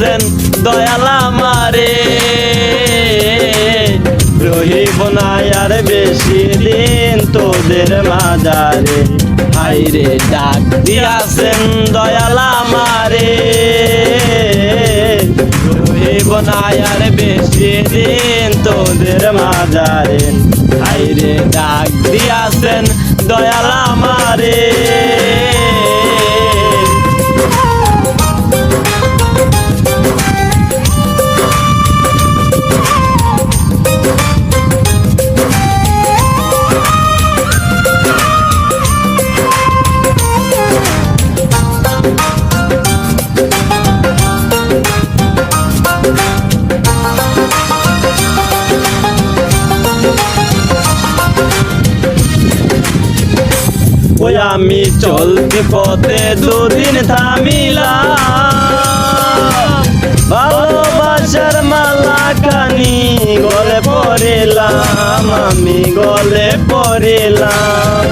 দিয়াছেন দয়াল আমারে। রহিব না আর বেশি দিন তোদের মাজারে। হাইরে ডাক দিয়াছেন, দয়ালা আমারে। রহিব না আর বেশি দিন তোদের মাজারে। হাইরে ডাক দিয়াছেন, দয়ালা আমারে। ওই আমি চলতে পথে দুদিন থামিলাম ভালোবাসার মালা কানি গলে পড়িলাম, আমি গলে পড়িলাম।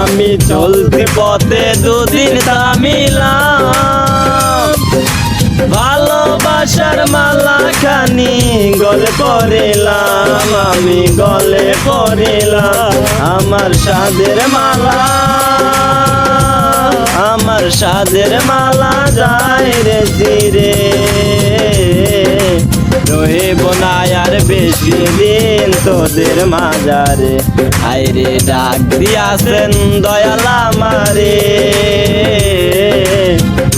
আমি চলতে পথে দুদিন থামিলাম। ভালোবাসার মালা খানি গলে পড়িলাম, আমি গলে পড়িলাম। আমার সাদের মালা, আমার সাদের মালা যায় রে জিরে রহিব না আর বেশি দিন তোদের মাজারে। আইরে ডাক দিয়াছেন দয়াল আমারে।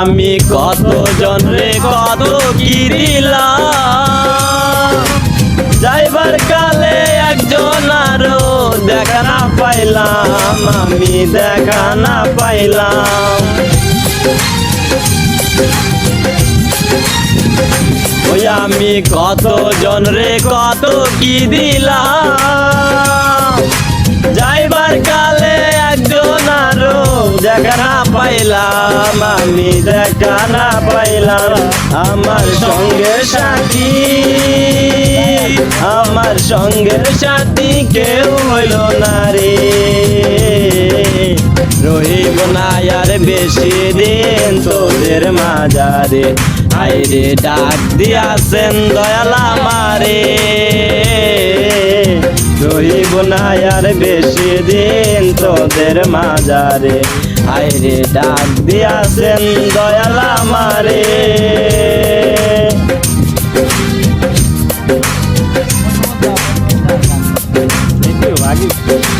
আমি কত জনরে কত দিলাম? যাইবার কালে একজন আরও দেখা না পাইলাম, আমি দেখা না পাইলাম। ওই আমি কত জনরে কত কি দিলাম? যাইবার কালে আমি দেখা পাইলাম আমার সঙ্গে সাথী। আমার সঙ্গে সাথী কেউ হইল না রে। রহিব না আর বেশি দিন তোদের মাজারে আইরে ডাক দিয়াছেন দয়াল আমারে। রহিব না আর বেশি দিন তোদের মাজারে আইরে ডাক দিয়াছেন দয়াল আমারে।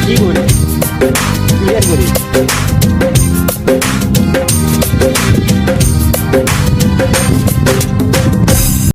কি করি?